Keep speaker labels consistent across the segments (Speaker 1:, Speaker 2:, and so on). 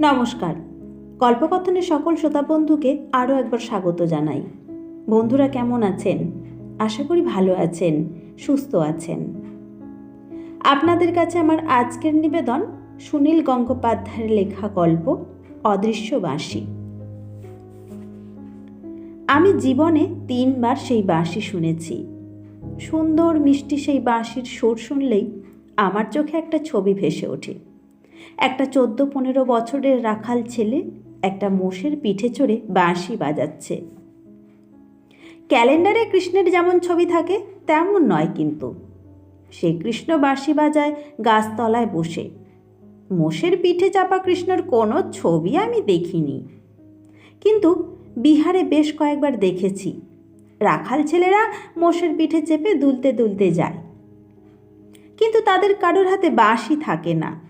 Speaker 1: নমস্কার। কল্পকথনের সকল শ্রোতা বন্ধুকে আরও একবার স্বাগত জানাই। বন্ধুরা কেমন আছেন? আশা করি ভালো আছেন, সুস্থ আছেন। আপনাদের কাছে আমার আজকের নিবেদন সুনীল গঙ্গোপাধ্যায়ের লেখা গল্প, অদৃশ্য বাঁশি। আমি জীবনে তিনবার সেই বাঁশি শুনেছি। সুন্দর মিষ্টি সেই বাঁশির সুর শুনলেই আমার চোখে একটা ছবি ভেসে ওঠে। একটা চোদ্দ পনেরো বছরের রাখাল ছেলে একটা মোষের পিঠে চড়ে বাঁশি বাজাচ্ছে। ক্যালেন্ডারে কৃষ্ণের যেমন ছবি থাকে, তেমন নয় কিন্তু। সে কৃষ্ণ বাঁশি বাজায়, গাছতলায় বসে। মোষের পিঠে চাপা কৃষ্ণর কোনো ছবি আমি দেখিনি। কিন্তু বিহারে বেশ কয়েকবার দেখেছি। রাখাল ছেলেরা মোষের পিঠে চেপে দুলতে দুলতে যায়। কিন্তু তাদের কারোর হাতে বাঁশি থাকে না।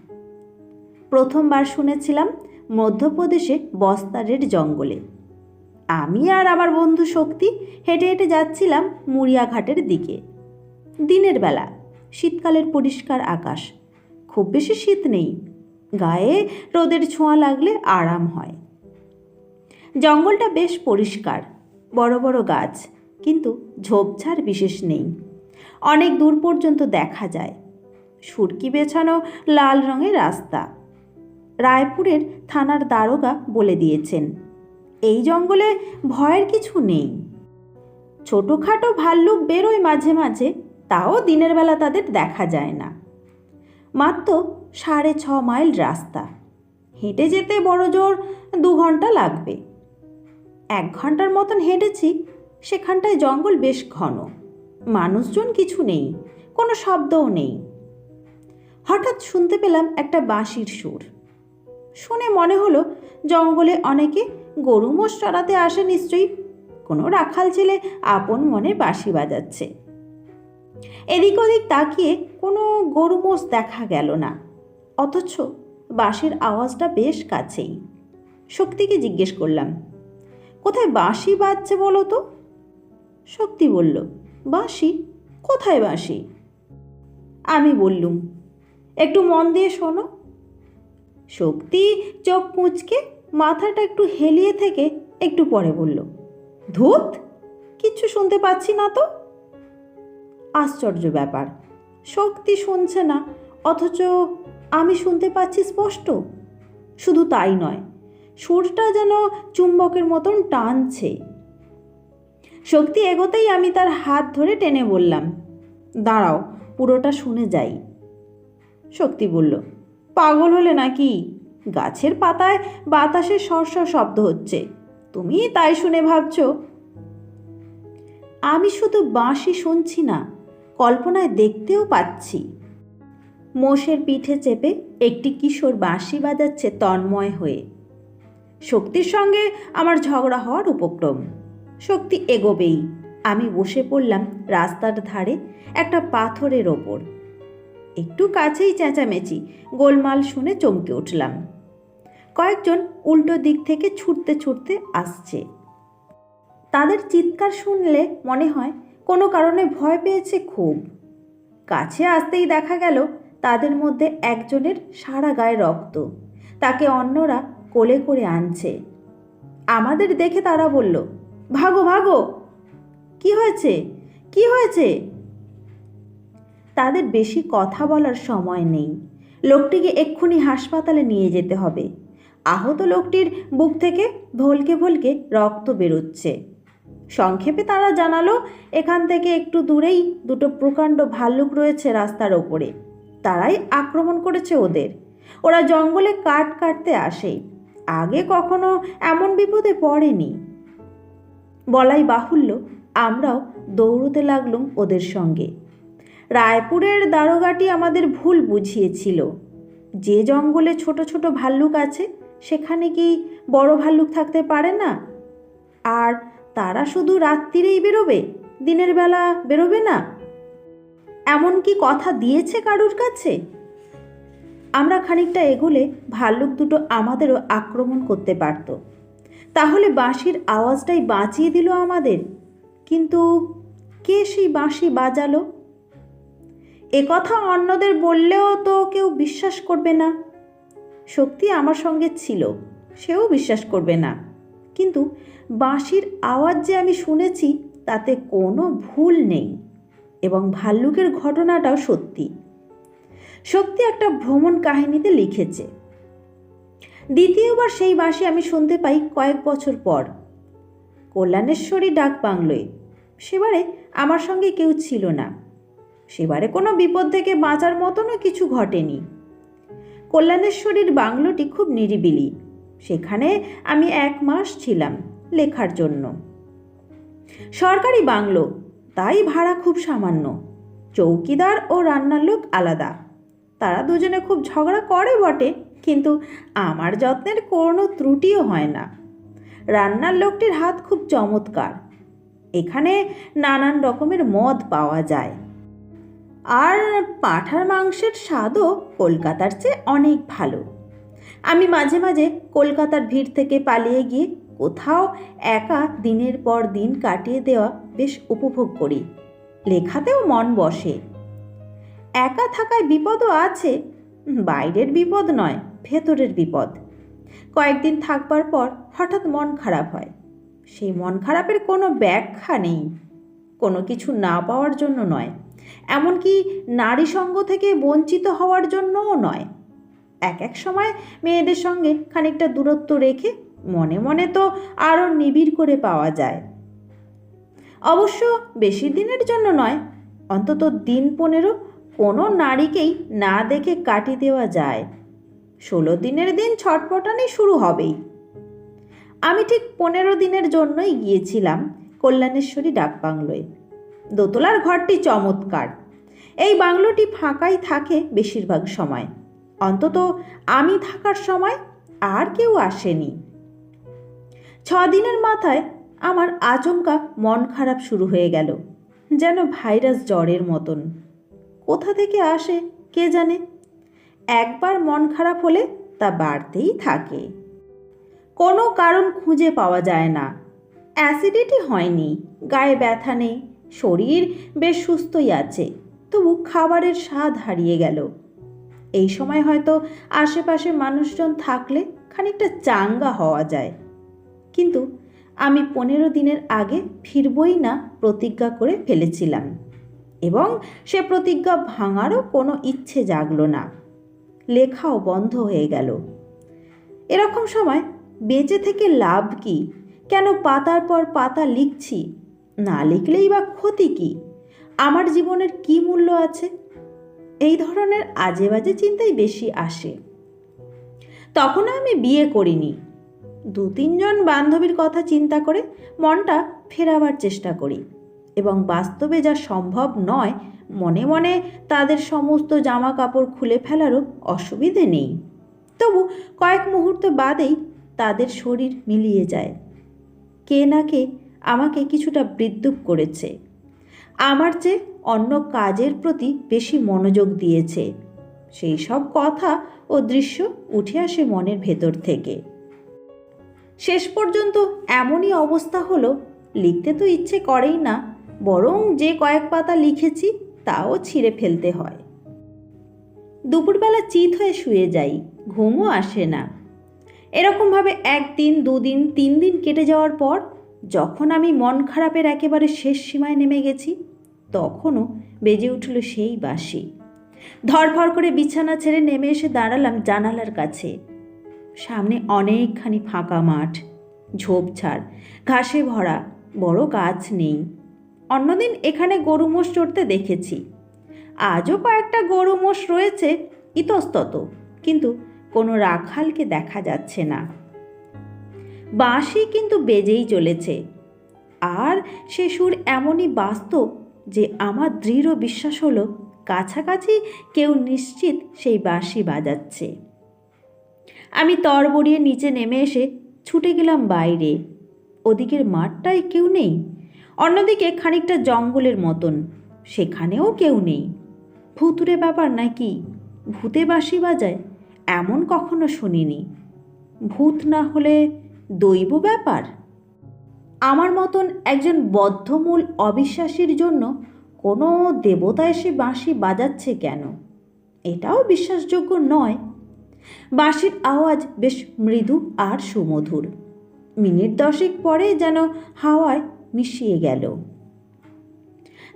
Speaker 1: প্রথমবার শুনেছিলাম মধ্যপ্রদেশে বস্তারের জঙ্গলে। আমি আর আমার বন্ধু শক্তি হেঁটে হেঁটে যাচ্ছিলাম মুড়িয়াঘাটের দিকে। দিনের বেলা, শীতকালের পরিষ্কার আকাশ। খুব বেশি শীত নেই। গায়ে রোদের ছোঁয়া লাগলে আরাম হয়। জঙ্গলটা বেশ পরিষ্কার, বড় বড় গাছ, কিন্তু ঝোপঝাড় বিশেষ নেই। অনেক দূর পর্যন্ত দেখা যায়। সুরকি বেছানো লাল রঙের রাস্তা। রায়পুরের থানার দারোগা বলে দিয়েছেন। এই জঙ্গলে ভয়ের কিছু নেই। ছোটোখাটো ভাল্লুক বেরোয় মাঝে মাঝে, তাও দিনের বেলা তাদের দেখা যায় না। মাত্র সাড়ে ছ মাইল রাস্তা। হেঁটে যেতে বড় জোর দু ঘণ্টা লাগবে। এক ঘণ্টার মতন হেঁটেছি, সেখানটায় জঙ্গল বেশ ঘন। মানুষজন কিছু নেই, কোনো শব্দও নেই। হঠাৎ শুনতে পেলাম একটা বাঁশির সুর। শুনে মনে হলো জঙ্গলে অনেকে গরু মোষ চড়াতে আসে নিশ্চয়ই। কোনো রাখাল ছেলে আপন মনে বাঁশি বাজাচ্ছে। এদিক ওদিক তাকিয়ে কোনো গরু মোষ দেখা গেল না। অথচ বাঁশির আওয়াজটা বেশ কাছেই। শক্তিকে জিজ্ঞেস করলাম, কোথায় বাঁশি বাজছে বলো তো? শক্তি বলল, বাঁশি? কোথায় বাঁশি? আমি বললুম, একটু মন দিয়ে শোনো। শক্তি চোখ কুঁচকে মাথাটা একটু হেলিয়ে থেকে একটু পরে বলল, ধূত, কিচ্ছু শুনতে পাচ্ছি না তো? আশ্চর্য ব্যাপার, শক্তি শুনছে না, অথচ আমি শুনতে পাচ্ছি স্পষ্ট। শুধু তাই নয়, সুরটা যেন চুম্বকের মতন টানছে। শক্তি এগোতেই আমি তার হাত ধরে টেনে বললাম, দাঁড়াও, পুরোটা শুনে যাই। শক্তি বলল পাগল হলে নাকি? গাছের পাতায় বাতাসের সরসর শব্দ হচ্ছে। তুমি তাই শুনে ভাবছ? আমি শুধু বাঁশি শুনছি না, কল্পনায় দেখতেও পাচ্ছি। মোষের পিঠে চেপে একটি কিশোর বাঁশি বাজাচ্ছে তন্ময় হয়ে। শক্তির সঙ্গে আমার ঝগড়া হওয়ার উপক্রম। শক্তি এগোবেই। আমি বসে পড়লাম রাস্তার ধারে একটা পাথরের ওপর। একটু কাছেই চেঁচামেচি, গোলমাল শুনে চমকে উঠলাম। কয়েকজন উল্টো দিক থেকে ছুটতে ছুটতে আসছে। তাদের চিৎকার শুনলে মনে হয় কোনো কারণে ভয় পেয়েছে খুব। কাছে আসতেই দেখা গেল তাদের মধ্যে একজনের সারা গায়ে রক্ত। তাকে অন্যরা কোলে করে আনছে। আমাদের দেখে তারা বলল, ভাগো ভাগো! কি হয়েছে? কি হয়েছে? তাদের বেশি কথা বলার সময় নেই। লোকটিকে এক্ষুনি হাসপাতালে নিয়ে যেতে হবে। আহত লোকটির বুক থেকে ভলকে ভলকে রক্ত বেরোচ্ছে। সংক্ষেপে তারা জানালো, এখান থেকে একটু দূরেই দুটো প্রকাণ্ড ভাল্লুক রয়েছে রাস্তার ওপরে। তারাই আক্রমণ করেছে ওদের। ওরা জঙ্গলে কাঠ কাটতে আসে। আগে কখনো এমন বিপদে পড়েনি। বলাই বাহুল্য, আমরাও দৌড়তে লাগলুম ওদের সঙ্গে। রায়পুরের দারোগাটি আমাদের ভুল বুঝিয়েছিল। যে জঙ্গলে ছোট ছোট ভাল্লুক আছে, সেখানে কি বড় ভাল্লুক থাকতে পারে না? আর তারা শুধু রাত্রিরেই বেরোবে, দিনের বেলা বেরোবে না? এমন কি কথা দিয়েছে কারুর কাছে? আমরা খানিকটা এগোলে ভাল্লুক দুটো আমাদেরও আক্রমণ করতে পারত। তাহলে বাঁশির আওয়াজটাই বাঁচিয়ে দিল আমাদের। কিন্তু কে সেই বাঁশি বাজালো? কথা অন্যদের বললেও তো কেউ বিশ্বাস করবে না। শক্তি আমার সঙ্গে ছিল, সেও বিশ্বাস করবে না। কিন্তু বাঁশির আওয়াজ যে আমি শুনেছি, তাতে কোনো ভুল নেই এবং ভাল্লুকের ঘটনাটাও সত্যি। শক্তি একটা ভ্রমণ কাহিনীতে লিখেছে। দ্বিতীয়বার সেই বাঁশি আমি শুনতে পাই কয়েক বছর পর। কল্যাণেশ্বরী ডাক বাংলোয় সেবারে আমার সঙ্গে কেউ ছিল না। সেবারে কোনো বিপদ থেকে বাঁচার মতনও কিছু ঘটেনি। কল্যাণেশ্বরীর বাংলোটি খুব নিরিবিলি। সেখানে আমি এক মাস ছিলাম লেখার জন্য। সরকারি বাংলো, তাই ভাড়া খুব সামান্য। চৌকিদার ও রান্নার লোক আলাদা। তারা দুজনে খুব ঝগড়া করে বটে, কিন্তু আমার যত্নের কোনো ত্রুটিও হয় না। রান্নার লোকটির হাত খুব চমৎকার। এখানে নানান রকমের মদ পাওয়া যায়। আর পাঁঠার মাংসের স্বাদও কলকাতার চেয়ে অনেক ভালো। আমি মাঝে মাঝে কলকাতার ভিড় থেকে পালিয়ে গিয়ে কোথাও একা দিনের পর দিন কাটিয়ে দেওয়া বেশ উপভোগ করি। লেখাতেও মন বসে। একা থাকায় বিপদও আছে। বাইরের বিপদ নয়, ভেতরের বিপদ। কয়েকদিন থাকবার পর হঠাৎ মন খারাপ হয়। সেই মন খারাপের কোনো ব্যাখ্যা নেই। কোনো কিছু না পাওয়ার জন্য নয়। এমনকি নারী সঙ্গ থেকে বঞ্চিত হওয়ার জন্যও নয়। এক এক সময় মেয়েদের সঙ্গে খানিকটা দূরত্ব রেখে মনে মনে তো আরও নিবিড় করে পাওয়া যায়। অবশ্য বেশি দিনের জন্য নয়, অন্তত দিন পনেরো কোনো নারীকেই না দেখে কাটিয়ে দেওয়া যায়। ষোলো দিনের দিন ছটপটানি শুরু হবেই। আমি ঠিক পনেরো দিনের জন্যই গিয়েছিলাম কল্যাণেশ্বরী ডাক বাংলোয় দোতলার ঘরটি চমৎকার। এই বাংলোটি ফাঁকাই থাকে বেশিরভাগ সময়। অন্তত আমি থাকার সময় আর কেউ আসেনি। ছ দিনের মাথায় আমার আচমকা মন খারাপ শুরু হয়ে গেল, যেন ভাইরাস জ্বরের মতন। কোথা থেকে আসে কে জানে? একবার মন খারাপ হলে তা বাড়তেই থাকে। কোনো কারণ খুঁজে পাওয়া যায় না। অ্যাসিডিটি হয়নি, গায়ে ব্যথা নেই শরীর বেশ সুস্থই আছে, তবু খাবারের স্বাদ হারিয়ে গেল। এই সময় হয়তো আশেপাশে মানুষজন থাকলে খানিকটা চাঙ্গা হওয়া যায়। কিন্তু আমি পনেরো দিনের আগে ফিরবই না প্রতিজ্ঞা করে ফেলেছিলাম এবং সে প্রতিজ্ঞা ভাঙারও কোনো ইচ্ছে জাগলো না। লেখাও বন্ধ হয়ে গেল। এরকম সময় বেঁচে থেকে লাভ কি? কেন পাতার পর পাতা লিখছি? না লিখলেই বা ক্ষতি কি? আমার জীবনের কি মূল্য আছে? এই ধরনের আজে বাজে চিন্তাই বেশি আসে। তখনও আমি বিয়ে করিনি। দু তিনজন বান্ধবীর কথা চিন্তা করে মনটা ফেরাবার চেষ্টা করি এবং বাস্তবে যা সম্ভব নয়, মনে মনে তাদের সমস্ত জামা কাপড় খুলে ফেলারও অসুবিধে নেই। তবু কয়েক মুহূর্ত বাদেই তাদের শরীর মিলিয়ে যায়। কে না কে আমাকে কিছুটা বিদ্যুৎ করেছে। আমার চেয়ে অন্য কাজের প্রতি বেশি মনোযোগ দিয়েছে, সেই সব কথা ও দৃশ্য উঠে আসে মনের ভেতর থেকে। শেষ পর্যন্ত এমনই অবস্থা হলো, লিখতে তো ইচ্ছে করেই না, বরং যে কয়েক পাতা লিখেছি তাও ছিঁড়ে ফেলতে হয়। দুপুরবেলা চিত হয়ে শুয়ে যাই, ঘুমও আসে না। এরকমভাবে একদিন, দুদিন তিন দিন কেটে যাওয়ার পর যখন আমি মন খারাপের একেবারে শেষ সীমায় নেমে গেছি, তখনও বেজে উঠল সেই বাঁশি। ধরফর করে বিছানা ছেড়ে নেমে এসে দাঁড়ালাম জানালার কাছে। সামনে অনেকখানি ফাঁকা মাঠ ঝোপঝাড় ঘাসে ভরা, বড় গাছ নেই। অন্যদিন এখানে গরু মোষ চড়তে দেখেছি। আজও কয়েকটা গরু মোষ রয়েছে, ইতস্তত, কিন্তু কোনো রাখালকে দেখা যাচ্ছে না। বাঁশি কিন্তু বেজেই চলেছে। আর সে সুর এমনই বাস্তব যে আমার দৃঢ় বিশ্বাস হলো কাছাকাছি কেউ নিশ্চিত সেই বাঁশি বাজাচ্ছে। আমি তরবরিয়ে নিচে নেমে এসে ছুটে গেলাম বাইরে। ওদিকের মাঠটায় কেউ নেই। অন্যদিকে খানিকটা জঙ্গলের মতন। সেখানেও কেউ নেই। ভুতুরে ব্যাপার নাকি ভূতে বাঁশি বাজায় এমন কখনো শুনিনি। ভূত না হলে দৈব ব্যাপার? আমার মতন একজন বদ্ধমূল অবিশ্বাসীর জন্য কোনো দেবতা এসে বাঁশি বাজাচ্ছে কেন? এটাও বিশ্বাসযোগ্য নয়। বাঁশির আওয়াজ বেশ মৃদু আর সুমধুর। মিনিট দশেক পরে যেন হাওয়ায় মিশিয়ে গেল।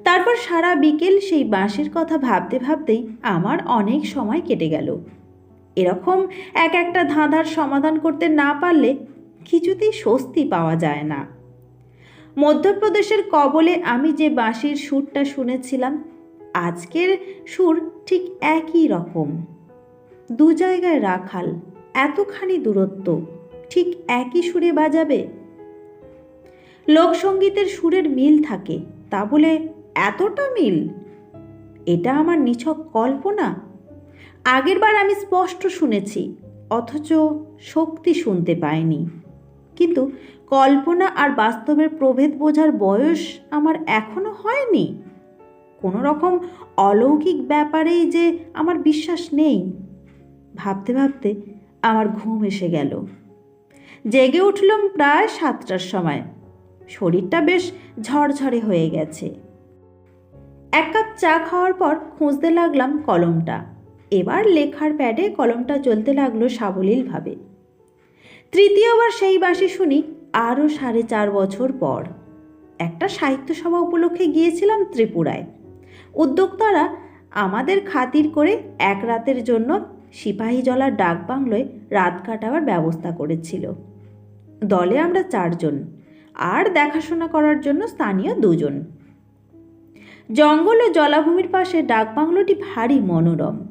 Speaker 1: তারপর সারা বিকেল সেই বাঁশির কথা ভাবতে ভাবতেই আমার অনেক সময় কেটে গেল। এরকম এক একটা ধাঁধার সমাধান করতে না পারলে কিছুতেই স্বস্তি পাওয়া যায় না। মধ্যপ্রদেশের কবলে আমি যে বাঁশির সুরটা শুনেছিলাম, আজকের সুর ঠিক একই রকম। দু জায়গায় রাখাল, এতখানি দূরত্ব, ঠিক একই সুরে বাজাবে? লোকসঙ্গীতের সুরের মিল থাকে, তা বলে এতটা মিল? এটা আমার নিছক কল্পনা? আগেরবার আমি স্পষ্ট শুনেছি, অথচ শক্তি শুনতে পাইনি। কিন্তু কল্পনা আর বাস্তবের প্রভেদ বোঝার বয়স আমার এখনও হয়নি। কোনো রকম অলৌকিক ব্যাপারেই যে আমার বিশ্বাস নেই। ভাবতে ভাবতে আমার ঘুম এসে গেল। জেগে উঠলাম প্রায় সাতটার সময়। শরীরটা বেশ ঝরঝরে হয়ে গেছে। এক কাপ চা খাওয়ার পর খুঁজতে লাগলাম কলমটা। এবার লেখার প্যাডে কলমটা চলতে লাগল সাবলীলভাবে। তৃতীয়বার সেই বাসি শুনি আরও সাড়ে চার বছর পর। একটা সাহিত্য সভা উপলক্ষে গিয়েছিলাম ত্রিপুরায়। উদ্যোক্তারা আমাদের খাতির করে এক রাতের জন্য সিপাহীজলার ডাক বাংলোয় রাত কাটাবার ব্যবস্থা করেছিল। দলে আমরা চারজন আর দেখাশোনা করার জন্য স্থানীয় দুজন। জঙ্গল ও জলাভূমির পাশে ডাকবাংলোটি ভারী মনোরম।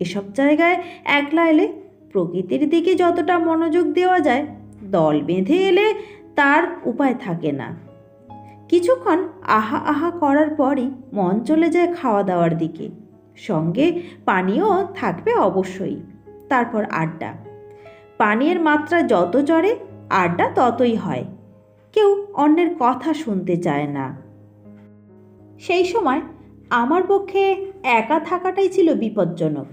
Speaker 1: এসব জায়গায় একলা এলে প্রকৃতির দিকে যতটা মনোযোগ দেওয়া যায়, দল বেঁধে এলে তার উপায় থাকে না। কিছুক্ষণ আহা আহা করার পরই মন চলে যায় খাওয়া দাওয়ার দিকে। সঙ্গে পানীয় থাকবে অবশ্যই। তারপর আড্ডা। পানীয়ের মাত্রা যত চড়ে, আড্ডা ততই হয়। কেউ অন্যের কথা শুনতে চায় না। সেই সময় আমার পক্ষে একা থাকাটাই ছিল বিপজ্জনক।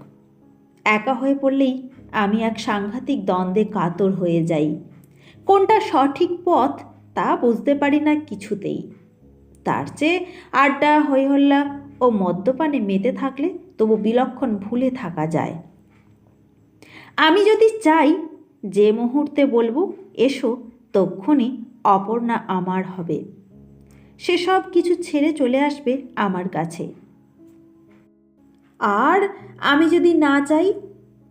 Speaker 1: একা হয়ে পড়লেই আমি এক সাংঘাতিক দ্বন্দ্বে কাতর হয়ে যাই। কোনটা সঠিক পথ তা বুঝতে পারি না কিছুতেই। তার চেয়ে আড্ডা হইহল্লা ও মদ্যপানে মেতে থাকলে তবু বিলক্ষণ ভুলে থাকা যায়। আমি যদি চাই যে মুহূর্তে বলব, এসো তক্ষণই অপর্ণা আমার হবে। সে সব কিছু ছেড়ে চলে আসবে আমার কাছে। আর আমি যদি না চাই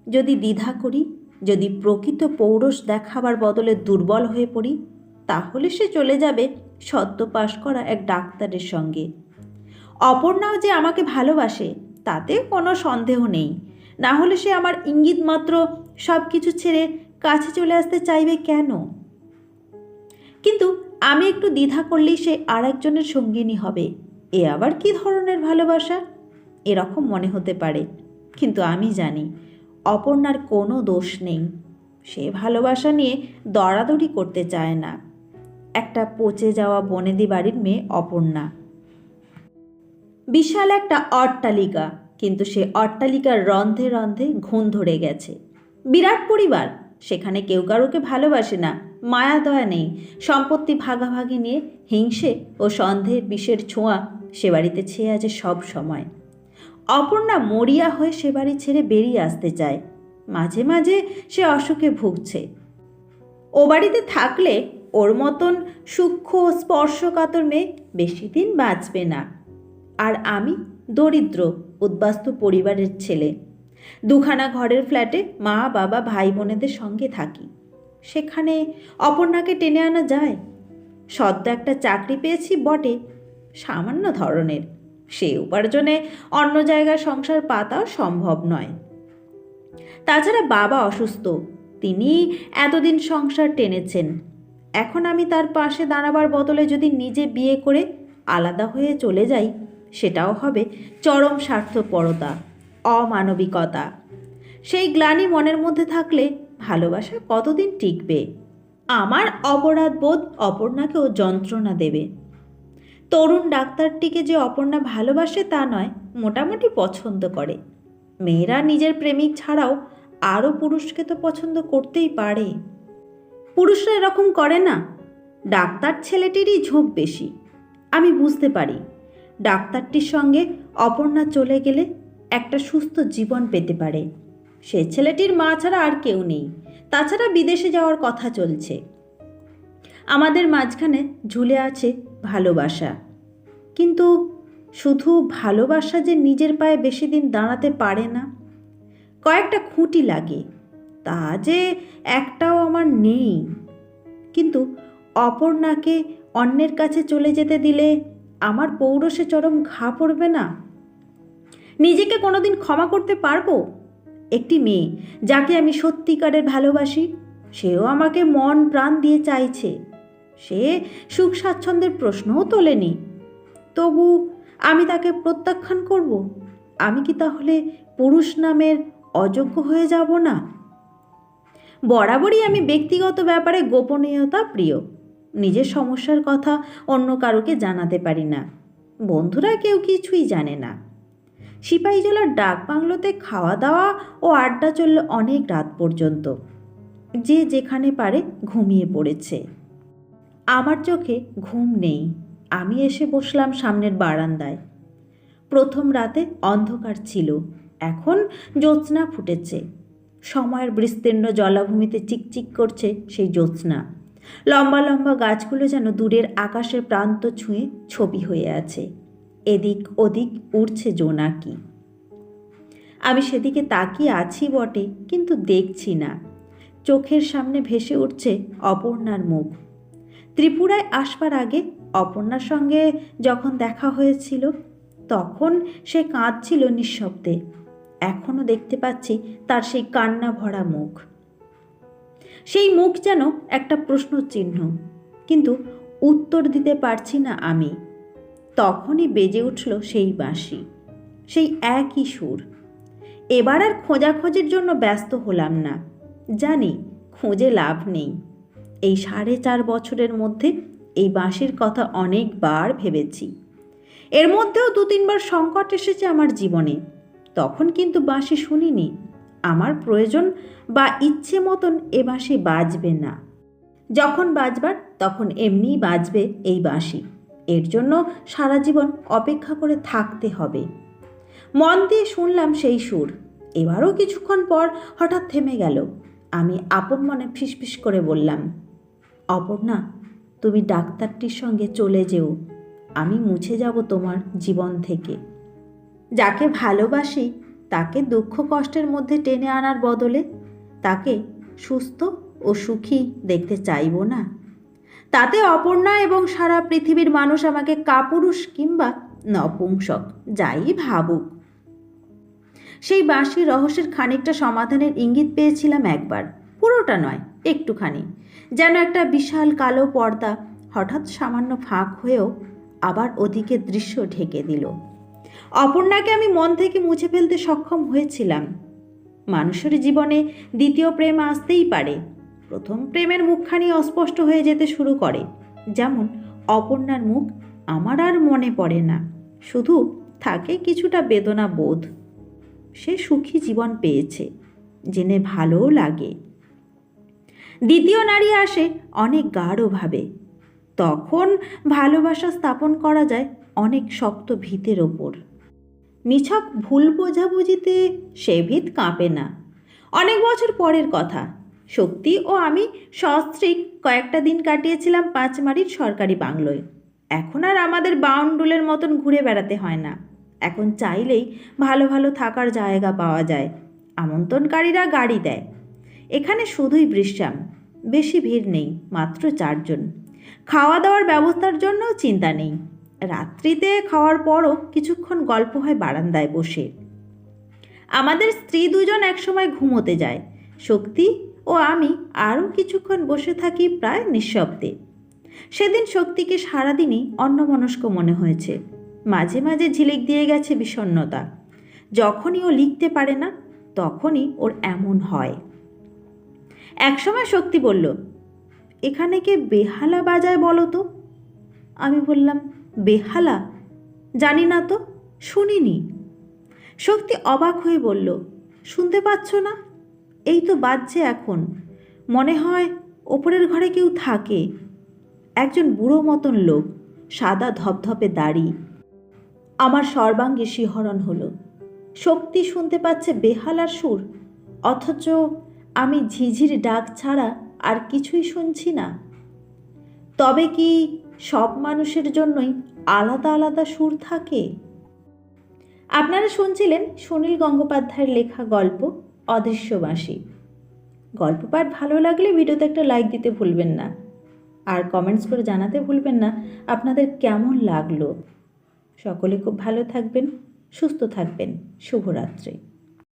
Speaker 1: যদি দ্বিধা করি, যদি প্রকৃত পৌরষ দেখাবার বদলে দুর্বল হয়ে পড়ি, তাহলে সে চলে যাবে সদ্য পাশ করা এক ডাক্তারের সঙ্গে। অপর্ণাও যে আমাকে ভালোবাসে তাতে কোনো সন্দেহ নেই। না হলে সে আমার ইঙ্গিত মাত্র সব কিছু ছেড়ে কাছে চলে আসতে চাইবে কেন? কিন্তু আমি একটু দ্বিধা করলেই সে আর একজনের সঙ্গিনী হবে। এ আবার কি ধরনের ভালোবাসা? এরকম মনে হতে পারে। কিন্তু আমি জানি অপর্ণার কোনো দোষ নেই। সে ভালোবাসা নিয়ে দরাদরি করতে চায় না। একটা পচে যাওয়া বনেদি বাড়ির মেয়ে অপর্ণা। বিশাল একটা অট্টালিকা, কিন্তু সে অট্টালিকার রন্ধে রন্ধে ঘুণ ধরে গেছে। বিরাট পরিবার, সেখানে কেউ কারোকে ভালোবাসে না, মায়া দয়া নেই, সম্পত্তি ভাগাভাগি নিয়ে হিংসে ও সন্দেহের বিষের ছোঁয়া সে বাড়িতে ছেয়ে আছে সব সময়। অপর্ণা মরিয়া হয়ে সে বাড়ি ছেড়ে বেরিয়ে আসতে চায়। মাঝে মাঝে সে অসুখে ভুগছে। ও বাড়িতে থাকলে ওর মতন সূক্ষ্ম স্পর্শকাতর মেয়ে বেশি দিন বাঁচবে না। আর আমি দরিদ্র, উদ্বাস্তু পরিবারের ছেলে। দুখানা ঘরের ফ্ল্যাটে মা, বাবা, ভাই, বোনেদের সঙ্গে থাকি। সেখানে অপর্ণাকে টেনে আনা যায়। সদ্য একটা চাকরি পেয়েছি বটে, সামান্য ধরনের। সে উপার্জনে অন্য জায়গায় সংসার পাতাও সম্ভব নয়। তাছাড়া বাবা অসুস্থ, তিনি এতদিন সংসার টেনেছেন। এখন আমি তার পাশে দাঁড়াবার বদলে যদি নিজে বিয়ে করে আলাদা হয়ে চলে যাই, সেটাও হবে চরম স্বার্থপরতা, অমানবিকতা। সেই গ্লানি মনের মধ্যে থাকলে ভালোবাসা কতদিন টিকবে? আমার অপরাধ বোধ অপর্ণাকেও যন্ত্রণা দেবে। তরুণ ডাক্তারটিকে যে অপর্ণা ভালোবাসে তা নয়, মোটামুটি পছন্দ করে। মেয়েরা নিজের প্রেমিক ছাড়াও আরও পুরুষকে তো পছন্দ করতেই পারে। পুরুষরা এরকম করে না। ডাক্তার ছেলেটিরই ঝোঁক বেশি। আমি বুঝতে পারি, ডাক্তারটির সঙ্গে অপর্ণা চলে গেলে একটা সুস্থ জীবন পেতে পারে। সে ছেলেটির মা ছাড়া আর কেউ নেই। তাছাড়া বিদেশে যাওয়ার কথা চলছে। আমাদের মাঝখানে ঝুলে আছে ভালোবাসা। কিন্তু শুধু ভালোবাসা যে নিজের পায়ে বেশি দিন দাঁড়াতে পারে না, কয়েকটা খুঁটি লাগে, তা যে একটাও আমার নেই। কিন্তু অপর্ণাকে অন্যের কাছে চলে যেতে দিলে আমার পৌরসে চরম ঘা পড়বে না? নিজেকে কোনোদিন ক্ষমা করতে পারব? একটি মেয়ে যাকে আমি সত্যিকারের ভালোবাসি, সেও আমাকে মন প্রাণ দিয়ে চাইছে। সে সুখ স্বাচ্ছন্দ্যের প্রশ্নও তোলেনি। তবু আমি তাকে প্রত্যাখ্যান করব। আমি কি তাহলে পুরুষ নামের অযোগ্য হয়ে যাব না? বরাবরই আমি ব্যক্তিগত ব্যাপারে গোপনীয়তা প্রিয়। নিজের সমস্যার কথা অন্য কারোকে জানাতে পারি না। বন্ধুরা কেউ কিছুই জানে না। সিপাহীজলার ডাক বাংলোতে খাওয়া দাওয়া ও আড্ডা চলল অনেক রাত পর্যন্ত। যে যেখানে পারে ঘুমিয়ে পড়েছে। আমার চোখে ঘুম নেই। আমি এসে বসলাম সামনের বারান্দায়। প্রথম রাতে অন্ধকার ছিল। এখন জ্যোৎস্না ফুটেছে। সময়ের বিস্তীর্ণ জলাভূমিতে চিকচিক করছে সেই জ্যোৎস্না। লম্বা লম্বা গাছগুলো যেন দূরের আকাশের প্রান্ত ছুঁয়ে ছবি হয়ে আছে। এদিক ওদিক উড়ছে জোনাকি। আমি সেদিকে তাকিয়ে আছি বটে, কিন্তু দেখছি না। চোখের সামনে ভেসে উঠছে অপর্ণার মুখ। ত্রিপুরায় আসবার আগে অপর্ণার সঙ্গে যখন দেখা হয়েছিল, তখন সে কাঁদছিল নিঃশব্দে। এখনও দেখতে পাচ্ছি তার সেই কান্না ভরা মুখ। সেই মুখ যেন একটা প্রশ্ন চিহ্ন কিন্তু উত্তর দিতে পারছি না আমি। তখনই বেজে উঠল সেই বাঁশি, সেই একই সুর। এবার আর খোঁজাখোঁজির জন্য ব্যস্ত হলাম না। জানি, খুঁজে লাভ নেই। এই সাড়ে চার বছরের মধ্যে এই বাঁশির কথা অনেকবার ভেবেছি। এর মধ্যেও দু তিনবার সংকট এসেছে আমার জীবনে। তখন কিন্তু বাঁশি শুনিনি। আমার প্রয়োজন বা ইচ্ছে মতন এ বাঁশি বাজবে না। যখন বাজবার, তখন এমনিই বাজবে এই বাঁশি। এর জন্য সারা জীবন অপেক্ষা করে থাকতে হবে। মন দিয়ে শুনলাম সেই সুর। এবারও কিছুক্ষণ পর হঠাৎ থেমে গেল। আমি আপন মনে ফিসফিস করে বললাম অপর্ণা, তুমি ডাক্তারটির সঙ্গে চলে যেও। আমি মুছে যাব তোমার জীবন থেকে। যাকে ভালোবাসি, তাকে দুঃখ কষ্টের মধ্যে টেনে আনার বদলে তাকে সুস্থ ও সুখী দেখতে চাইব না। তাতে অপর্ণা এবং সারা পৃথিবীর মানুষ আমাকে কাপুরুষ কিংবা নপুংসক, যাই ভাবুক। সেই বাঁশির রহস্যের খানিকটা সমাধানের ইঙ্গিত পেয়েছিলাম একবার। পুরোটা নয় একটুখানি। যেন একটা বিশাল কালো পর্দা হঠাৎ সামান্য ফাঁক হয়েও আবার ওদিকে দৃশ্য ঢেকে দিল। অপর্ণাকে আমি মন থেকে মুছে ফেলতে সক্ষম হয়েছিলাম। মানুষের জীবনে দ্বিতীয় প্রেম আসতেই পারে। প্রথম প্রেমের মুখখানি অস্পষ্ট হয়ে যেতে শুরু করে। যেমন অপর্ণার মুখ আমার আর মনে পড়ে না। শুধু থাকে কিছুটা বেদনা বোধ সে সুখী জীবন পেয়েছে, জেনে ভালোও লাগে। দ্বিতীয় নারী আসে অনেক গাঢ়ভাবে তখন ভালোবাসা স্থাপন করা যায় অনেক শক্ত ভিতের ওপর। নিছক ভুল বোঝাবুঝিতে সে ভিত কাঁপে না। অনেক বছর পরের কথা। শক্তি ও আমি সস্ত্রীক কয়েকটা দিন কাটিয়েছিলাম পাঁচমারির সরকারি বাংলোয়। এখন আর আমাদের বাউন্ডুলের মতন ঘুরে বেড়াতে হয় না। এখন চাইলেই ভালো ভালো থাকার জায়গা পাওয়া যায়। আমন্ত্রণকারীরা গাড়ি দেয়। এখানে শুধুই বিশ্রাম। বেশি ভিড় নেই, মাত্র চারজন। খাওয়া দাওয়ার ব্যবস্থার জন্যও চিন্তা নেই। রাত্রিতে খাওয়ার পরও কিছুক্ষণ গল্প হয় বারান্দায় বসে। আমাদের স্ত্রী দুজন একসময় ঘুমোতে যায়। শক্তি ও আমি আরও কিছুক্ষণ বসে থাকি প্রায় নিঃশব্দে। সেদিন শক্তিকে সারাদিনই অন্যমনস্ক মনে হয়েছে। মাঝে মাঝে ঝিলিক দিয়ে গেছে বিষণ্ণতা। যখনই ও লিখতে পারে না, তখনই ওর এমন হয়। একসময় শক্তি বলল, এখানে কে বেহালা বাজায় বলো তো? আমি বললাম, বেহালা? জানি না তো, শুনিনি। শক্তি অবাক হয়ে বলল, শুনতে পাচ্ছ না? এই তো বাজছে এখন। মনে হয় ওপরের ঘরে কেউ থাকে। একজন বুড়ো মতন লোক, সাদা ধপধপে দাড়ি। আমার সর্বাঙ্গে শিহরণ হলো। শক্তি শুনতে পাচ্ছে বেহালার সুর, অথচ আমি ঝিঝির ডাক ছাড়া আর কিছুই শুনছি না। তবে কি সব মানুষের জন্যই আলাদা আলাদা সুর থাকে? আপনারা শুনছিলেন সুনীল গঙ্গোপাধ্যায়ের লেখা গল্প, অদৃশ্যবাসী। গল্প পাঠ ভালো লাগলে ভিডিওতে একটা লাইক দিতে ভুলবেন না। আর কমেন্টস করে জানাতে ভুলবেন না আপনাদের কেমন লাগল। সকলে খুব ভালো থাকবেন, সুস্থ থাকবেন। শুভরাত্রি।